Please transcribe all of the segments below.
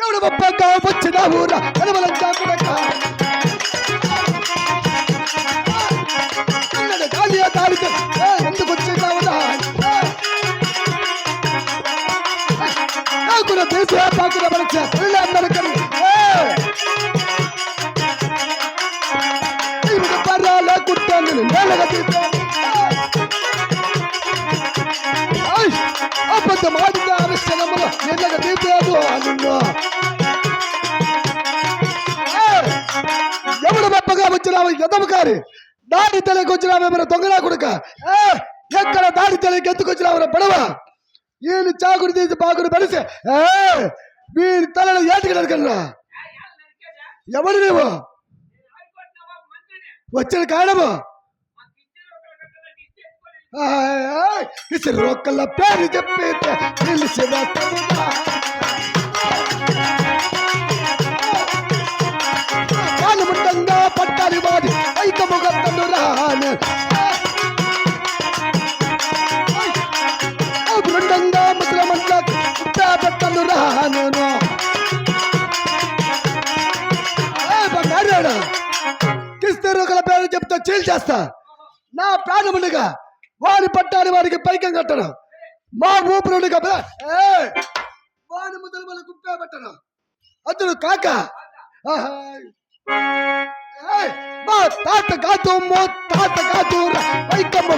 ఎవడు గొప్పగా వచ్చిన ఊర? కనుమలంతా కొడక అన్నడు గాలి దాడికి అబద్ధం ఆడిన అనుష్ఠనములు నేలగా తీసాను నిన్ను ఎవడు గొప్పగా వచ్చినావు ఎదమకారి దాడి తలకి వచ్చినావు మన దొంగలా కొడుక? ఎక్కడ దారి తలకి ఎందుకు వచ్చినావు పడవ? ఈయన చాకుడు తీసి బాగుడు పలిసి వీడి తలలో ఏటికి నరకన్నా ఎవడు నువ్వు వచ్చిన కాడము రోకల పేరు చెప్పి తెలిసి వస్తుందా కాలుముండంగా పట్టాలి వాడి ఐకముగత్తను రాను. బృందంగా ముద్రమంతా పెట్టను రాను. బంగారాడు కిస్తరు ఒకళ్ళ పేరు చెప్తా చీల్చేస్తా నా ప్రాణముండగా వారి పట్టాలి వారికి పైకం కట్టడం మా ఊపిరుండగా వారి ముద్దలు మన గుప్పే పెట్టడం అతడు కాక మా తాత కాదు మో తాత కాదు పైకమ్మ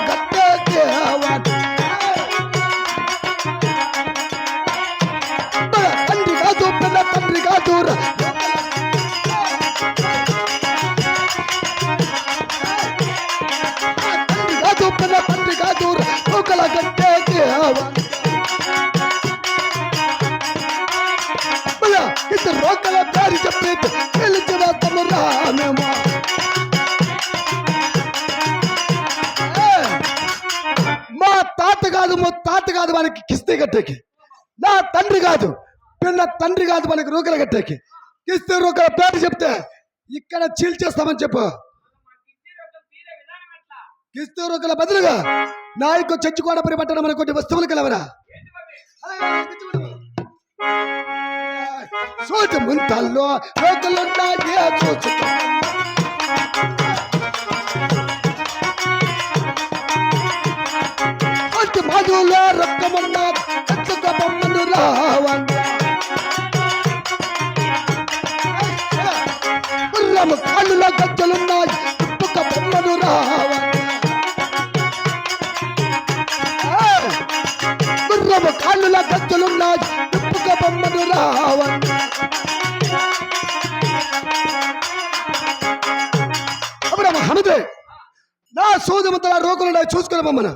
మా తాత కాదు మా తాత కాదు మనకి కిస్తీ కట్టేకి. నా తండ్రి కాదు పిన్న తండ్రి కాదు మనకి రూకల కట్టేకి. కిస్తీ రూకల పేరు చెప్తే ఇక్కడ చీల్చేస్తామని చెప్పు. కిస్తీ రూకల బదులుగా నాయకు చచ్చుకోడ పరిపట్టడం మన కొన్ని వస్తువులు కలవరా? సోటి ముంతల్లో రోగులున్నాయే చూసుకో అతి మధులో రక్తమున్న ఎత్తుక బొమ్మను రావంగ గుర్రము కాళ్ళులో చూసుకుని బొమ్మను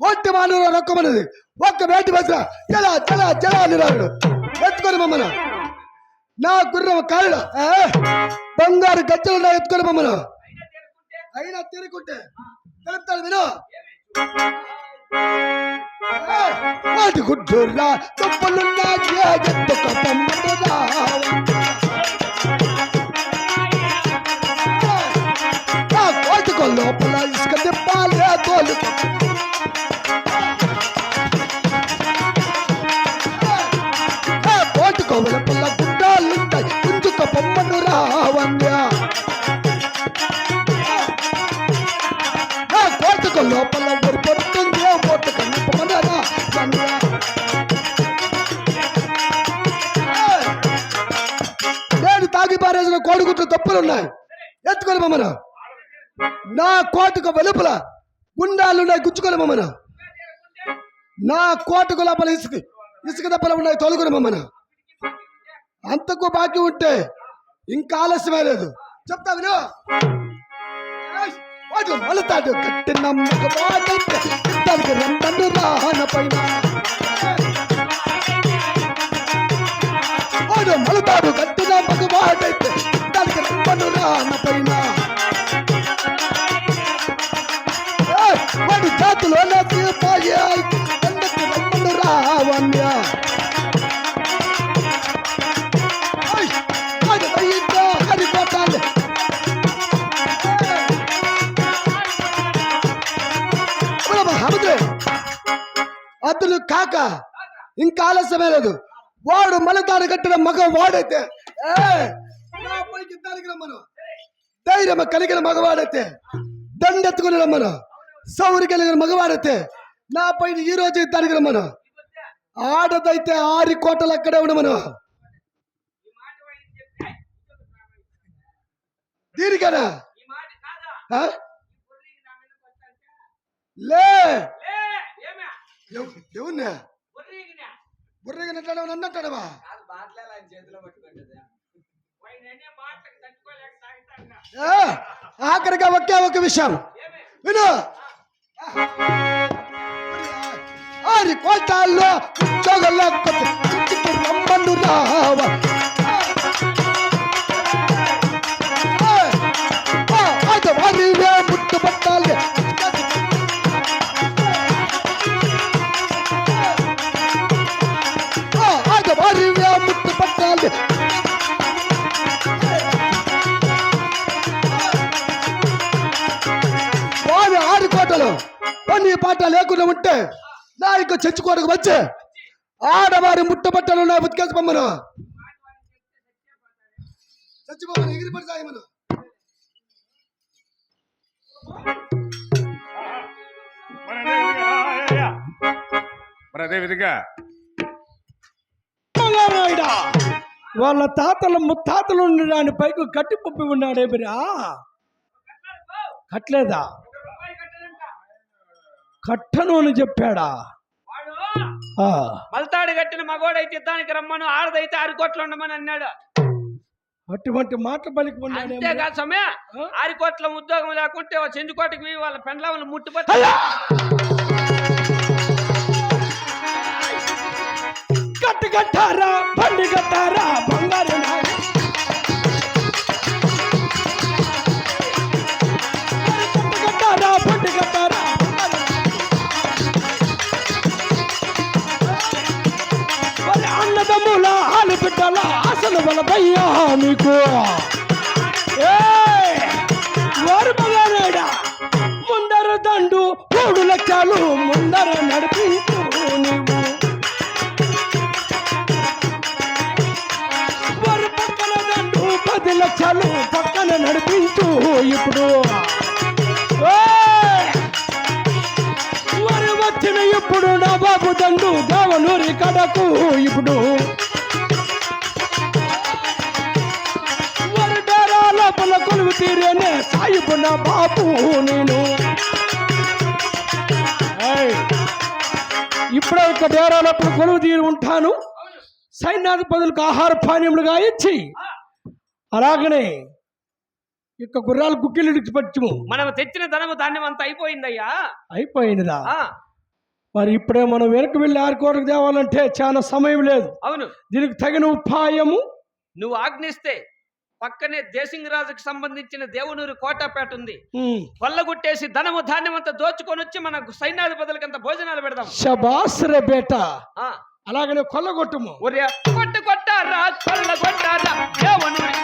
ఒట్టి మానవ రొక్కమన్నది ఒక్క వేటి బస్ర జల జల జల అని రాడు ఎత్తుకొని మమ్మను నా గుర్రం కాళ్ళ. బంగారు గజ్జలు నా ఎత్తుకొని మమ్మను అయినా తిరుగుంటే తెలుపుతాడు విను. ఏయ్, వాటి గుడ్డురా తుప్పలున్నా ఎత్తుక పొమ్మను నా కోవల పిల్ల గుడ్డాలుంటాయి. పుంజుక బొమ్మను రావణ్య నా కోటికో లోపల ఊరి పడుతుంది ఓటు కనిపమన రావణ్య నేను తాగి పారేసిన కోడిగుట్లు తప్పులున్నాయి. ఎత్తుకొని మమ్మను నా కోటకు వెలుపల గుండాలున్నాయి గుచ్చుకొని మమ్మను నా కోటకు లోపల ఇసుక ఇసుక దెబ్బలు ఉన్నాయి తొలగురు మమ్మన అంతకు బాకీ ఉంటే ఇంకా ఆలస్యమే లేదు. చెప్తా విను. ఏయ్, కట్టి నమ్మకం వాడైతే దానికి పైన. వాడు కట్టి నమ్మకం వాడైతే దానికి రందను రాహన పైన. ఏయ్, వాడి చేతిలో ఇంకా ఆలస్యమే లేదు. వాడు మలతాడు కట్టిన మగ వాడైతే ధైర్యం కలిగిన మగవాడైతే దండెత్తుకుని రమ్మను. సౌరి కలిగిన మగవాడైతే నా పైన ఈ రోజు దానికి రమ్మను. ఆడదైతే ఆరి కోటలు అక్కడే ఉండమను. దీనికనా? లే! ఎవరిని? బుర్రగా నట్టాడవా నన్ను అంటాడవా ఆఖరిగా ఒకే ఒక విషయం విను ఆరి కోటాల్లో ఉద్యోగంలో రమ్మను రావ పాట లేకుండా ఉంటే నా ఇక చచ్చుకోవడానికి వచ్చి ఆడవారి ముట్టబట్టలు నా ఉతికేసి పొమ్మను చచ్చిపోమను ఎగిరిపడి సాయమను మరి అదే విధంగా వాళ్ళ తాతల ముత్తాతలు ఉండడాని పైకి కట్టి పప్పి ఉన్నాడే బిరా కట్టలేదా? కట్టను అని చెప్పాడా? వాడు ఆ, మల్తాడు కట్టిన మగోడైతే యుద్ధానికి రమ్మను ఆడదైతే ఆరు కోట్లు ఉండమని అన్నాడు. అటువంటి మాట పలికి అంతేకాదు సమయ? ఆరు కోట్ల ఉద్యోగం లేకుంటే పోయి వాళ్ళ పెండ్లాలను ముట్టుపట్టి కట్టు కట్టారా? బండి కట్టారా? బంగారు ఇప్పుడు! వారు వచ్చిన ఇప్పుడు నా బాబు దండు దేవనూరి కడకు ఇప్పుడు. వారి కొలువు తీరేనే సాయిబు నా బాబు నేను! ఇప్పుడే ఒక డేరా లోపల కొలువు తీరి ఉంటాను. సైన్యాధిపతులకు ఆహార పానీయములుగా ఇచ్చి. అలాగనే ఇక గుర్రాలు గుక్కిలు పచ్చము మనం తెచ్చిన ధనము ధాన్యం అంతా అయిపోయిందయ్యా. అయిపోయినదా? ఆ, మరి ఇప్పుడే మనం వెనక్కి వెళ్ళి ఆరుకోరకు తేవాలంటే చాలా సమయం లేదు. అవును. దీనికి తగిన ఉపాయము? నువ్వు ఆజ్ఞిస్తే పక్కనే దేశింగరాజుకు సంబంధించిన దేవునూరు కోటాపేట ఉంది. కొల్లగొట్టేసి ధనము ధాన్యం అంతా దోచుకొని వచ్చి మనకు సైన్యాధిపతులకి అంత భోజనాలు పెడదాం. శబాస్ రే బేట అలాగనే కొల్లగొట్టము. కొట్టు కొట్టారా? కొల్ల కొట్టారా దేవునూరి